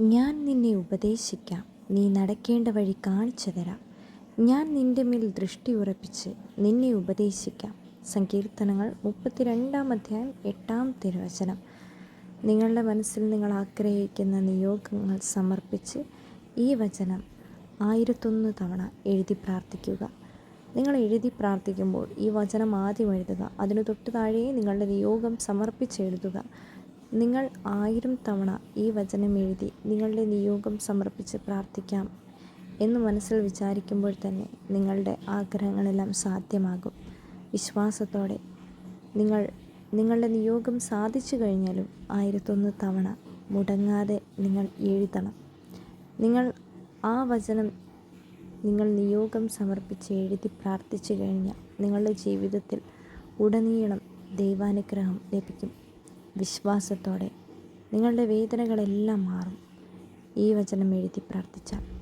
ഞാൻ നിന്നെ ഉപദേശിക്കാം. നീ നടക്കേണ്ട വഴി കാണിച്ചു തരാം. ഞാൻ നിന്റെ മേൽ ദൃഷ്ടി ഉറപ്പിച്ച് നിന്നെ ഉപദേശിക്കാം. സങ്കീർത്തനങ്ങൾ മുപ്പത്തിരണ്ടാം അധ്യായം എട്ടാം തിരുവചനം. നിങ്ങളുടെ മനസ്സിൽ നിങ്ങൾ ആഗ്രഹിക്കുന്ന നിയോഗങ്ങൾ സമർപ്പിച്ച് ഈ വചനം ആയിരത്തൊന്ന് തവണ എഴുതി പ്രാർത്ഥിക്കുക. നിങ്ങൾ എഴുതി പ്രാർത്ഥിക്കുമ്പോൾ ഈ വചനം ആദ്യം എഴുതുക. അതിനു തൊട്ട് താഴെ നിങ്ങളുടെ നിയോഗം സമർപ്പിച്ച് എഴുതുക. നിങ്ങൾ ആയിരം തവണ ഈ വചനം എഴുതി നിങ്ങളുടെ നിയോഗം സമർപ്പിച്ച് പ്രാർത്ഥിക്കാം എന്ന് മനസ്സിൽ വിചാരിക്കുമ്പോൾ തന്നെ നിങ്ങളുടെ ആഗ്രഹങ്ങളെല്ലാം സാധ്യമാകും. വിശ്വാസത്തോടെ നിങ്ങൾ നിങ്ങളുടെ നിയോഗം സാധിച്ചു കഴിഞ്ഞാലും ആയിരത്തൊന്ന് തവണ മുടങ്ങാതെ നിങ്ങൾ എഴുതണം. നിങ്ങൾ ആ വചനം നിങ്ങൾ നിയോഗം സമർപ്പിച്ച് എഴുതി പ്രാർത്ഥിച്ചു കഴിഞ്ഞാൽ നിങ്ങളുടെ ജീവിതത്തിൽ ഉടനീളം ദൈവാനുഗ്രഹം ലഭിക്കും. വിശ്വാസത്തോടെ നിങ്ങളുടെ വേദനകളെല്ലാം മാറും. ഈ വചനം എഴുതി പ്രാർത്ഥിച്ചാൽ